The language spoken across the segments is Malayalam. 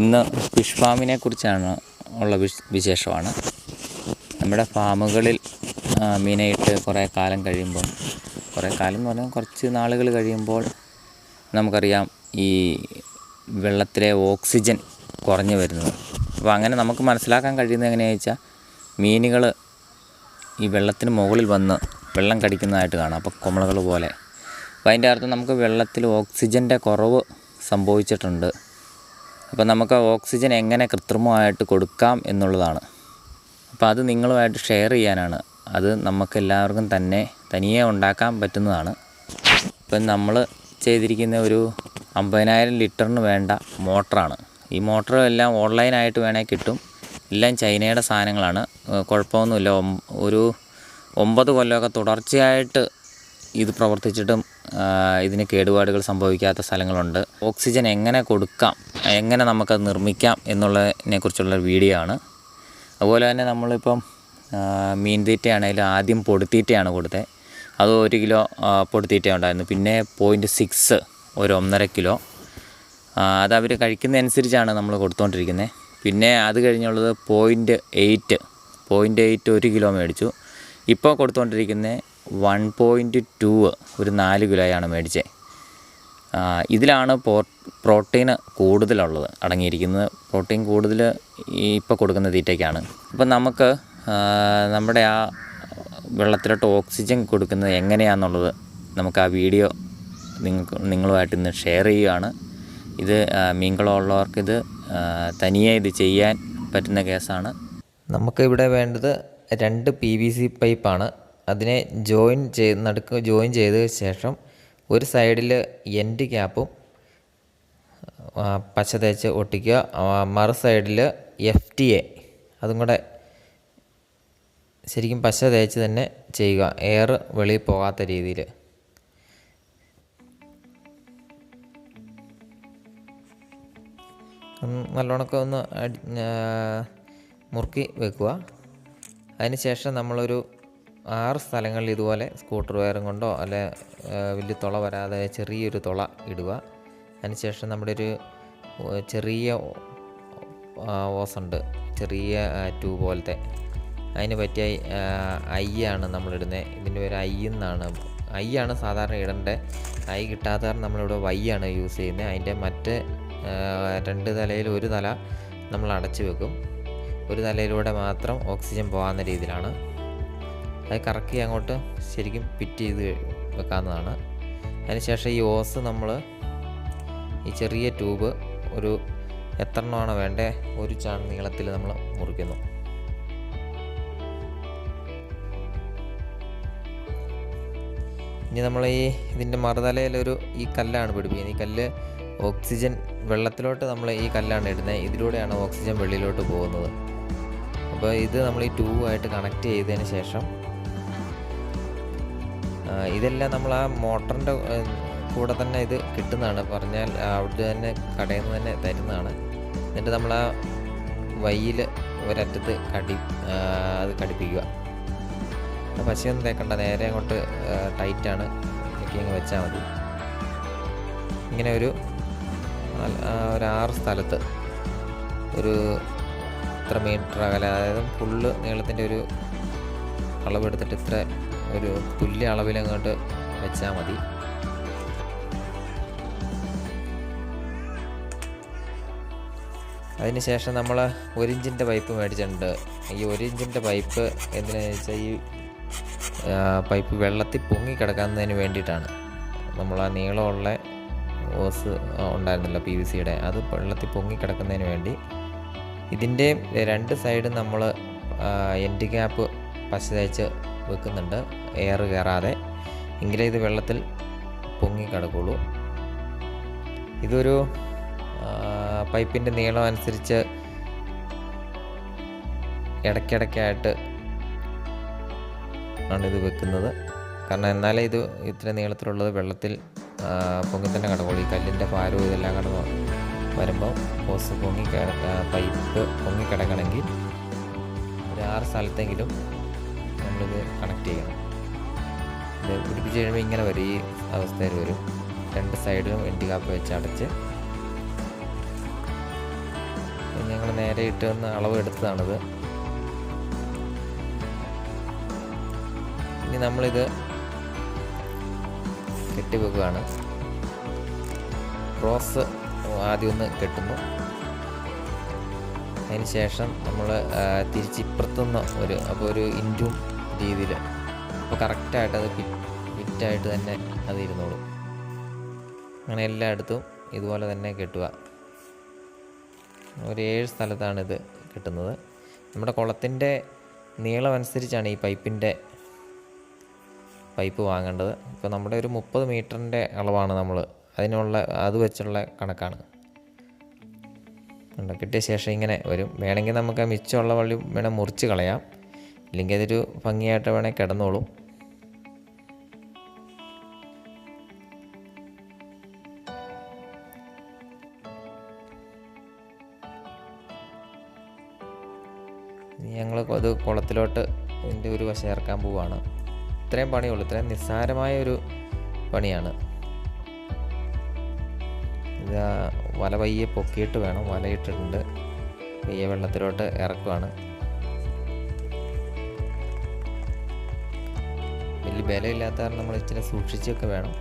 ഇന്ന് ഫിഷ് ഫാമിനെ കുറിച്ചാണ് ഉള്ള വിശ് വിശേഷമാണ്. നമ്മുടെ ഫാമുകളിൽ മീനയിട്ട് കുറേ കാലം കഴിയുമ്പോൾ കുറേ കാലം എന്ന് പറഞ്ഞാൽ കുറച്ച് നാളുകൾ കഴിയുമ്പോൾ നമുക്കറിയാം ഈ വെള്ളത്തിലെ ഓക്സിജൻ കുറഞ്ഞു വരുന്നത്. അപ്പോൾ അങ്ങനെ നമുക്ക് മനസ്സിലാക്കാൻ കഴിയുന്നത് എങ്ങനെയാണെന്ന് വെച്ചാൽ മീനുകൾ ഈ വെള്ളത്തിന് മുകളിൽ വന്ന് വെള്ളം കടിക്കുന്നതായിട്ട് കാണാം അപ്പോൾ കുമളകൾ പോലെ. അപ്പോൾ അതിന്റെ അർത്ഥം നമുക്ക് വെള്ളത്തിൽ ഓക്സിജന്റെ കുറവ് സംഭവിച്ചിട്ടുണ്ട്. അപ്പോൾ നമുക്ക് ഓക്സിജൻ എങ്ങനെ കൃത്രിമമായിട്ട് കൊടുക്കാം എന്നുള്ളതാണ്. അപ്പോൾ അത് നിങ്ങളുമായിട്ട് ഷെയർ ചെയ്യാനാണ്. അത് നമുക്ക് എല്ലാവർക്കും തന്നെ തനിയെ ഉണ്ടാക്കാൻ പറ്റുന്നതാണ്. ഇപ്പം നമ്മൾ ചെയ്തിരിക്കുന്ന ഒരു അമ്പതിനായിരം ലിറ്ററിന് വേണ്ട മോട്ടറാണ്. ഈ മോട്ടർ എല്ലാം ഓൺലൈനായിട്ട് വേണേൽ കിട്ടും. എല്ലാം ചൈനയുടെ സാധനങ്ങളാണ്. കുഴപ്പമൊന്നുമില്ല. ഒരു ഒമ്പത് കൊല്ലമൊക്കെ തുടർച്ചയായിട്ട് ഇത് പ്രവർത്തിച്ചിട്ടും ഇതിന് കേടുപാടുകൾ സംഭവിക്കാത്ത സ്ഥലങ്ങളുണ്ട്. ഓക്സിജൻ എങ്ങനെ കൊടുക്കാം എങ്ങനെ നമുക്കത് നിർമ്മിക്കാം എന്നുള്ളതിനെ കുറിച്ചുള്ള വീഡിയോ ആണ്. അതുപോലെ തന്നെ നമ്മളിപ്പം മീൻ തീറ്റയാണെങ്കിലും ആദ്യം പൊടിത്തീറ്റയാണ് കൊടുത്തത് അത് ഒരു കിലോ പൊടിത്തീറ്റ ഉണ്ടായിരുന്നു. പിന്നെ പോയിന്റ് സിക്സ് ഒരു ഒന്നര കിലോ. അത് അവർ കഴിക്കുന്നതനുസരിച്ചാണ് നമ്മൾ കൊടുത്തുകൊണ്ടിരിക്കുന്നത് പിന്നെ അത് കഴിഞ്ഞുള്ളത് പോയിന്റ് എയ്റ്റ് പോയിന്റ് എയ്റ്റ് ഒരു കിലോ മേടിച്ചു. ഇപ്പോൾ കൊടുത്തുകൊണ്ടിരിക്കുന്നത് വൺ പോയിന്റ് ടു ഒരു നാല് കിലോയാണ് മേടിച്ചത്. ഇതിലാണ് പോ പ്രോട്ടീന് കൂടുതലുള്ളത് അടങ്ങിയിരിക്കുന്നത്. പ്രോട്ടീൻ കൂടുതൽ ഈ ഇപ്പോൾ കൊടുക്കുന്ന തീറ്റയ്ക്കാണ്. അപ്പം നമുക്ക് നമ്മുടെ ആ വെള്ളത്തിലോട്ട് ഓക്സിജൻ കൊടുക്കുന്നത് എങ്ങനെയാണെന്നുള്ളത് നമുക്ക് ആ വീഡിയോ നിങ്ങൾക്ക് നിങ്ങളുമായിട്ട് ഇന്ന് ഷെയർ ചെയ്യുകയാണ്. ഇത് മീൻകുളമുള്ളവർക്ക് ഇത് തനിയെ ഇത് ചെയ്യാൻ പറ്റുന്ന കേസാണ്. നമുക്കിവിടെ വേണ്ടത് രണ്ട് പി വി സി പൈപ്പാണ്. അതിനെ ജോയിൻ ചെയ്ത് നടുക്ക് ജോയിൻ ചെയ്ത ശേഷം ഒരു സൈഡിൽ എൻഡ് ക്യാപ്പും പച്ച തേച്ച് ഒട്ടിക്കുക. മറ സൈഡിൽ എഫ് ടി എ അതും കൂടെ ശരിക്കും പശ തേച്ച് തന്നെ ചെയ്യുക. എയർ വെളിയിൽ പോകാത്ത രീതിയിൽ നല്ലോണമൊക്കെ ഒന്ന് മുറുക്കി വെക്കുക. അതിന് ശേഷം നമ്മളൊരു ആറ് സ്ഥലങ്ങളിൽ ഇതുപോലെ സ്കൂട്ടർ വയറും കൊണ്ടോ അല്ലെ വലിയ തുള വരാതെ ചെറിയൊരു തുള ഇടുക. അതിനുശേഷം നമ്മുടെ ഒരു ചെറിയ ഓസുണ്ട് ചെറിയ ട്യൂബ് പോലത്തെ. അതിന് പറ്റിയ ഐ ആണ് നമ്മളിടുന്നത് ഇതിന്റെ പേര് ഐ എന്നാണ്. ഐ ആണ് സാധാരണ ഇടേണ്ടത്. ഐ കിട്ടാത്ത കാരണം നമ്മളിവിടെ വൈ ആണ് യൂസ് ചെയ്യുന്നത്. അതിന്റെ മറ്റ് രണ്ട് തലയിൽ ഒരു തല നമ്മൾ അടച്ചു വെക്കും. ഒരു തലയിലൂടെ മാത്രം ഓക്സിജൻ പോകാവുന്ന രീതിയിലാണ്. അത് കറക്കി അങ്ങോട്ട് ശരിക്കും ഫിറ്റ് ചെയ്ത് വെക്കാവുന്നതാണ്. അതിനുശേഷം ഈ ഓസ് നമ്മൾ ഈ ചെറിയ ട്യൂബ് ഒരു എത്ര എണ്ണമാണോ വേണ്ടേ ഒരു ചാൺ നീളത്തിൽ നമ്മൾ മുറിക്കുന്നു. ഇനി നമ്മൾ ഈ ഇതിന്റെ മറുതലയിലൊരു ഈ കല്ലാണ് പിടിപ്പിക്കുന്നത്. ഈ കല്ല് ഓക്സിജൻ വെള്ളത്തിലോട്ട് നമ്മൾ ഈ കല്ലാണ് ഇടുന്നത്. ഇതിലൂടെയാണ് ഓക്സിജൻ വെള്ളിയിലോട്ട് പോകുന്നത്. അപ്പോൾ ഇത് നമ്മൾ ഈ ട്യൂബുമായിട്ട് കണക്ട് ചെയ്തതിന് ശേഷം ഇതെല്ലാം നമ്മൾ ആ മോട്ടറിന്റെ കൂടെ തന്നെ ഇത് കിട്ടുന്നതാണ്. പറഞ്ഞാൽ അവിടെ തന്നെ കടയിൽ നിന്ന് തന്നെ തരുന്നതാണ്. എന്നിട്ട് നമ്മൾ ആ വയ്യിൽ ഒരറ്റത്ത് കടി അത് കടിപ്പിക്കുക. ആ പശയൊന്നും തേക്കണ്ട. നേരെ അങ്ങോട്ട് ടൈറ്റാണ്. ഒക്കെ അങ്ങ് വെച്ചാൽ മതി. ഇങ്ങനെ ഒരു ഒരാറ് സ്ഥലത്ത് ഒരു ഇത്ര മീറ്റർ അകലെ. അതായത് ഫുള്ള് നീളത്തിന്റെ ഒരു അളവെടുത്തിട്ട് ഇത്ര ഒരു തുല്യ അളവിലങ്ങോട്ട് വെച്ചാൽ മതി. അതിനുശേഷം നമ്മൾ ഒരു ഇഞ്ചിന്റെ പൈപ്പ് മേടിച്ചിട്ടുണ്ട്. ഈ ഒരു ഇഞ്ചിന്റെ പൈപ്പ് എന്തിനാന്ന് വെച്ചാൽ ഈ പൈപ്പ് വെള്ളത്തിൽ പൊങ്ങി കിടക്കുന്നതിന് വേണ്ടിയിട്ടാണ്. നമ്മൾ ആ നീളമുള്ള ഓസ് ഉണ്ടായിരുന്നല്ലോ പി വി സിയുടെ. അത് വെള്ളത്തിൽ പൊങ്ങി കിടക്കുന്നതിന് വേണ്ടി. ഇതിന്റെ രണ്ട് സൈഡും നമ്മൾ എൻഡ് ക്യാപ്പ് പശ തേച്ച് വെക്കുന്നുണ്ട്. എയർ കയറാതെ എങ്കിലേ ഇത് വെള്ളത്തിൽ പൊങ്ങി കിടക്കുള്ളൂ. ഇതൊരു പൈപ്പിന്റെ നീളം അനുസരിച്ച് ഇടയ്ക്കിടയ്ക്കായിട്ട് ആണ് ഇത് വെക്കുന്നത്. കാരണം എന്നാലേ ഇത് ഇത്ര നീളത്തിലുള്ളത് വെള്ളത്തിൽ പൊങ്ങി തന്നെ കിടക്കുള്ളൂ. ഈ കല്ലിന്റെ ഭാരവും ഇതെല്ലാം കിടന്ന് വരുമ്പോൾ ഹോസ് പൊങ്ങി കിടക്ക പൈപ്പ് പൊങ്ങി കിടക്കണമെങ്കിൽ ഒരു ആറ് സ്ഥലത്തെങ്കിലും നമ്മളിത് കണക്ട് ചെയ്യണം. ഇത് പിടിപ്പിച്ച് കഴിയുമ്പോൾ ഇങ്ങനെ വരും ഈ അവസ്ഥയിൽ വരും. രണ്ട് സൈഡിലും എന്റെ കാപ്പ് വെച്ച് അടച്ച്. ഞങ്ങൾ നേരെ ഇട്ട് വന്ന് അളവ് എടുത്തതാണിത്. ഇനി നമ്മളിത് കെട്ടിവെക്കുകയാണ്. ക്രോസ് ആദ്യം ഒന്ന് കെട്ടുന്നു. അതിന് ശേഷം നമ്മൾ തിരിച്ചിപ്പുറത്തുനിന്ന് ഒരു അപ്പോൾ ഒരു ഇന്റും രീതിയിൽ അപ്പോൾ കറക്റ്റായിട്ട് അത് ഫിറ്റ് ഫിറ്റായിട്ട് തന്നെ അത് ഇരുന്നോളും. അങ്ങനെ എല്ലായിടത്തും ഇതുപോലെ തന്നെ കെട്ടുക. ഒരു ഏഴ് സ്ഥലത്താണ് ഇത് കിട്ടുന്നത്. നമ്മുടെ കുളത്തിന്റെ നീളം അനുസരിച്ചാണ് ഈ പൈപ്പിന്റെ പൈപ്പ് വാങ്ങേണ്ടത്. ഇപ്പോൾ നമ്മുടെ ഒരു മുപ്പത് മീറ്ററിന്റെ അളവാണ് നമ്മൾ അതിനുള്ള അത് വെച്ചുള്ള കണക്കാണ്. കിട്ടിയ ശേഷം ഇങ്ങനെ വരും. വേണമെങ്കിൽ നമുക്ക് മിച്ചമുള്ള വള്ളി വേണം മുറിച്ച് കളയാം. ഇല്ലെങ്കിൽ അതൊരു ഭംഗിയായിട്ട് വേണേൽ കിടന്നോളും. ഞങ്ങൾ അത് കുളത്തിലോട്ട് ഇതിന്റെ ഒരു വശം ഇറക്കാൻ പോവുകയാണ് ഇത്രയും പണിയുള്ളൂ. ഇത്രയും നിസ്സാരമായ ഒരു പണിയാണ്. ഇത് വല പയ്യെ പൊക്കിയിട്ട് വേണം. വലയിട്ടിട്ടുണ്ട് പയ്യെ വെള്ളത്തിലോട്ട് ഇറക്കുവാണ്. വലിയ ബലമില്ലാത്ത കാരണം നമ്മൾ ഇച്ചിരി സൂക്ഷിച്ചൊക്കെ വേണം.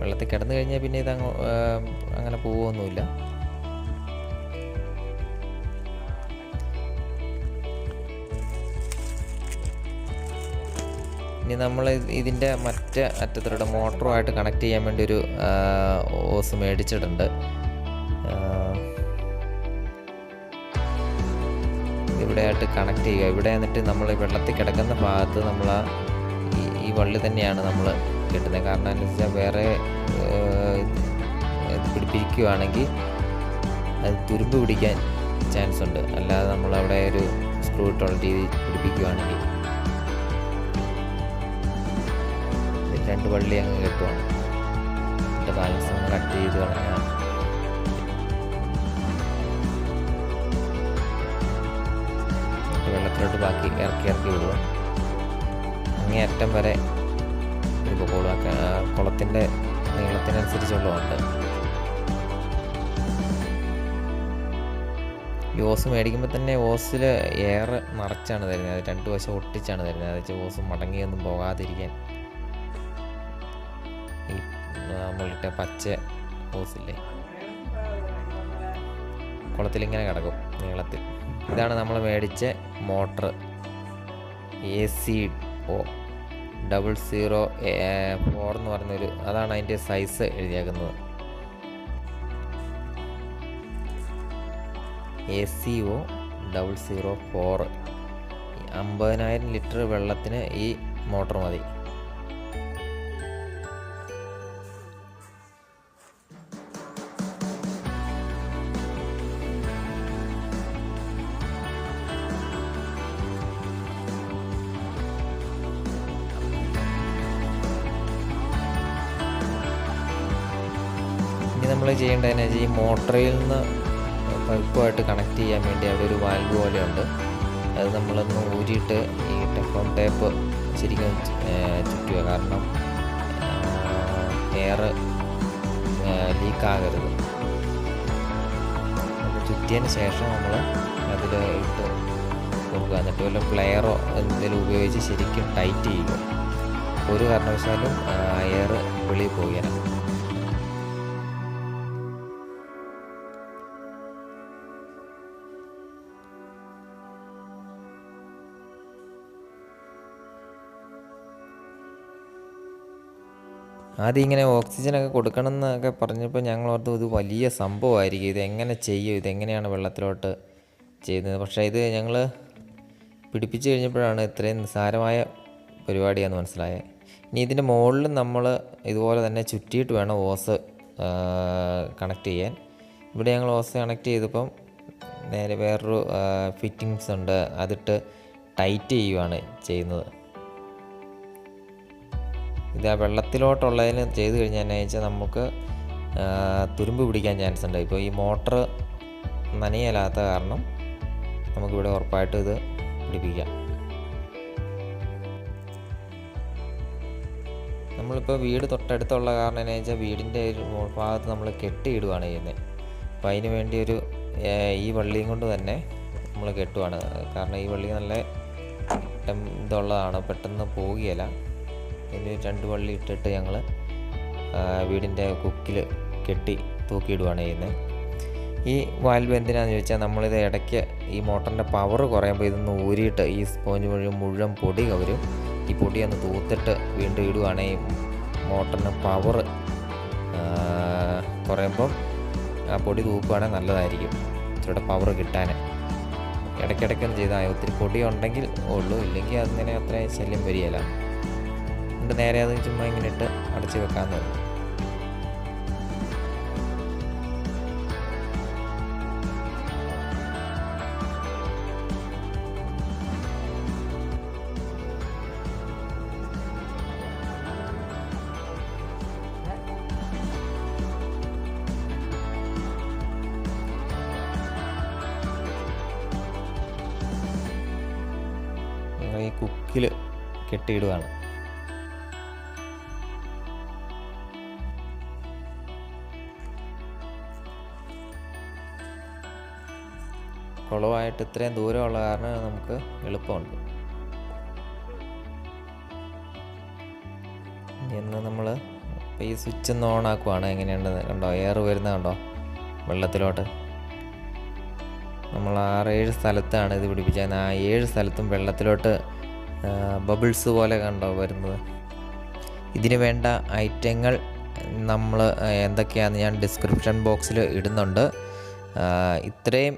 വെള്ളത്തിൽ കിടന്നു കഴിഞ്ഞാൽ പിന്നെ ഇത് അങ്ങ് അങ്ങനെ പോവുമൊന്നുമില്ല ഇനി നമ്മൾ ഇതിന്റെ മറ്റേ അറ്റത്തിലൂടെ മോട്ടറുമായിട്ട് കണക്ട് ചെയ്യാൻ വേണ്ടി ഒരു ഓസ് മേടിച്ചിട്ടുണ്ട്. ഇവിടെയായിട്ട് കണക്ട് ചെയ്യുക. ഇവിടെ എന്നിട്ട് നമ്മൾ വെള്ളത്തിൽ കിടക്കുന്ന ഭാഗത്ത് നമ്മൾ ആ ഈ വള്ളി തന്നെയാണ് നമ്മൾ കിട്ടുന്നത് കാരണം എന്താ വെച്ചാൽ വേറെ പിടിപ്പിരിക്കുകയാണെങ്കിൽ അത് തുരുമ്പ് പിടിക്കാൻ ചാൻസ് ഉണ്ട് അല്ലാതെ നമ്മൾ അവിടെ ഒരു സ്ക്രൂ ഇട്ടുള്ള രീതി പിടിപ്പിക്കുകയാണെങ്കിൽ രണ്ട് വള്ളി അങ്ങ് കെട്ടുവാണ്. എന്റെ ബാലൻസ് അങ്ങ് കട്ട് ചെയ്ത് എന്നിട്ട് വെള്ളത്തിലോട്ട് ബാക്കി ഇറക്കി ഇറക്കി വിടുക അങ്ങേയറ്റം വരെ ഒരു പൊക്കോളാക്ക കുളത്തിന്റെ നീളത്തിനനുസരിച്ചുള്ളതുണ്ട്. ഈ ഓസ് മേടിക്കുമ്പോൾ തന്നെ ഓസിൽ എയർ നിറച്ചാണ് തരുന്നത്. രണ്ട് വശം ഒട്ടിച്ചാണ് തരുന്നത്. അത് വെച്ചാൽ ഓസ് മടങ്ങിയൊന്നും പോകാതിരിക്കാൻ ഈ നമ്മളിട്ട പച്ച ഓസില്ലേ? കുളത്തിലിങ്ങനെ കിടക്കും നീളത്തിൽ. ഇതാണ് നമ്മൾ മേടിച്ച motor A C O double zero four എന്ന് പറഞ്ഞൊരു അതാണ് അതിന്റെ size എഴുതിയേക്കുന്നത്. A C O double zero four അമ്പതിനായിരം ലിറ്റർ വെള്ളത്തിന് ഈ മോട്ടർ മതി. നമ്മൾ ചെയ്യേണ്ടതെന്ന് വെച്ചാൽ ഈ മോട്ടറിൽ നിന്ന് പൈപ്പുമായിട്ട് കണക്ട് ചെയ്യാൻ വേണ്ടി അവിടെ ഒരു വാൽവ് പോലെയുണ്ട്. അത് നമ്മളൊന്ന് ഊരിയിട്ട് ഈ ടെഫോൺ ടേപ്പ് ശരിക്കും ചുറ്റുക. കാരണം എയർ ലീക്കാകരുത് ചുറ്റിയതിന് ശേഷം നമ്മൾ അതിൽ ഇട്ട് കൊടുക്കുക. എന്നിട്ട് വല്ല പ്ലെയറോ എന്തെങ്കിലും ഉപയോഗിച്ച് ശരിക്കും ടൈറ്റ് ചെയ്യുക. ഒരു കാരണവശാലും എയർ വെളിയിൽ പോവുകയാണ് ആദ്യം ഇങ്ങനെ ഓക്സിജനൊക്കെ കൊടുക്കണം എന്നൊക്കെ പറഞ്ഞപ്പോൾ ഞങ്ങൾ ഓർത്തു ഇത് വലിയ സംഭവമായിരിക്കും. ഇത് എങ്ങനെ ചെയ്യും? ഇതെങ്ങനെയാണ് വെള്ളത്തിലോട്ട് ചെയ്യുന്നത്? പക്ഷേ ഇത് ഞങ്ങൾ പിടിപ്പിച്ച് കഴിഞ്ഞപ്പോഴാണ് ഇത്രയും നിസ്സാരമായ പരിപാടിയാണെന്ന് മനസ്സിലായത് ഇനി ഇതിന്റെ മുകളിൽ നമ്മൾ ഇതുപോലെ തന്നെ ചുറ്റിയിട്ട് വേണം ഓസ് കണക്ട് ചെയ്യാൻ. ഇവിടെ ഞങ്ങൾ ഓസ് കണക്ട് ചെയ്തപ്പം നേരെ വേറൊരു ഫിറ്റിങ്സ് ഉണ്ട്. അതിട്ട് ടൈറ്റ് ചെയ്യുവാണ് ചെയ്യുന്നത്. ഇത് ആ വെള്ളത്തിലോട്ടുള്ളതിന് ചെയ്ത് കഴിഞ്ഞാൽ വെച്ചാൽ നമുക്ക് തുരുമ്പ് പിടിക്കാൻ ചാൻസ് ഉണ്ട്. ഇപ്പോൾ ഈ മോട്ടർ നനയലാത്ത കാരണം നമുക്കിവിടെ ഉറപ്പായിട്ട് ഇത് പിടിപ്പിക്കാം. നമ്മളിപ്പോൾ വീട് തൊട്ടടുത്തുള്ള കാരണം എന്നു വെച്ചാൽ വീടിന്റെ ഒരു ഭാഗത്ത് നമ്മൾ കെട്ടിയിടുകയാണ് ചെയ്യുന്നത് അപ്പോൾ അതിന് വേണ്ടി ഒരു ഈ വള്ളിയും കൊണ്ട് തന്നെ നമ്മൾ കെട്ടുവാണ്. കാരണം ഈ വള്ളി നല്ല ഇതുള്ളതാണ് പെട്ടെന്ന് പോവുകയില്ല. ഇനി രണ്ട് വള്ളി ഇട്ടിട്ട് ഞങ്ങൾ വീടിന്റെ കുക്കിൽ കെട്ടി തൂക്കിയിടുകയാണ് ചെയ്യുന്നത് ഈ വാൽവ് എന്തിനാണെന്ന് ചോദിച്ചാൽ നമ്മളിത് ഇടയ്ക്ക് ഈ മോട്ടറിന്റെ പവർ കുറയുമ്പോൾ ഇതൊന്ന് ഊരിയിട്ട് ഈ സ്പോഞ്ച് മുഴുവൻ മുഴുവൻ പൊടി കവരും. ഈ പൊടി ഒന്ന് തൂത്തിട്ട് വീണ്ടും ഇടുവാണെങ്കിൽ മോട്ടറിന് പവർ കുറയുമ്പം ആ പൊടി തൂക്കുകയാണെങ്കിൽ നല്ലതായിരിക്കും. ഇച്ചിരി പവർ കിട്ടാൻ ഇടയ്ക്കിടയ്ക്കൊന്നും ചെയ്താൽ ഒത്തിരി പൊടി ഉണ്ടെങ്കിൽ ഉള്ളൂ. ഇല്ലെങ്കിൽ അതിങ്ങനെ അത്രയും ശല്യം വരികയില്ല. എന്നിട്ട് നേരെ അത് ചുമ്മാ ഇങ്ങനെ ഇട്ട് അടച്ച് വെക്കാമെന്ന് തോന്നും ഈ കുക്കിൽ കെട്ടിയിടുകയാണ് കുളമായിട്ട് ഇത്രയും ദൂരമുള്ള കാരണം നമുക്ക് എളുപ്പമുണ്ട്. ഇന്ന് നമ്മൾ ഇപ്പോൾ ഈ സ്വിച്ച് ഒന്ന് ഓൺ ആക്കുവാണ്. എങ്ങനെയുണ്ട് കണ്ടോ? എയർ വരുന്ന കണ്ടോ? വെള്ളത്തിലോട്ട്. നമ്മൾ ആറേഴ് സ്ഥലത്താണ് ഇത് പിടിപ്പിച്ചത് ആ ഏഴ് സ്ഥലത്തും വെള്ളത്തിലോട്ട് ബബിൾസ് പോലെ കണ്ടോ വരുന്നത്. ഇതിന് വേണ്ട ഐറ്റങ്ങൾ നമ്മൾ എന്തൊക്കെയാണെന്ന് ഞാൻ ഡിസ്ക്രിപ്ഷൻ ബോക്സിൽ ഇടുന്നുണ്ട്. ഇത്രയും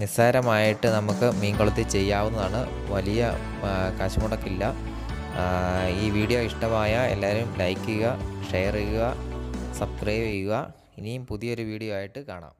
നിസ്സാരമായിട്ട് നമുക്ക് മീൻ കൊളുത്തി ചെയ്യാവുന്നതാണ്. വലിയ ആ, കാശ് മുടക്കില്ല ഈ വീഡിയോ ഇഷ്ടമായ എല്ലാവരും ലൈക്ക് ചെയ്യുക ഷെയർ ചെയ്യുക സബ്സ്ക്രൈബ് ചെയ്യുക. ഇനിയും പുതിയൊരു വീഡിയോ ആയിട്ട് കാണാം.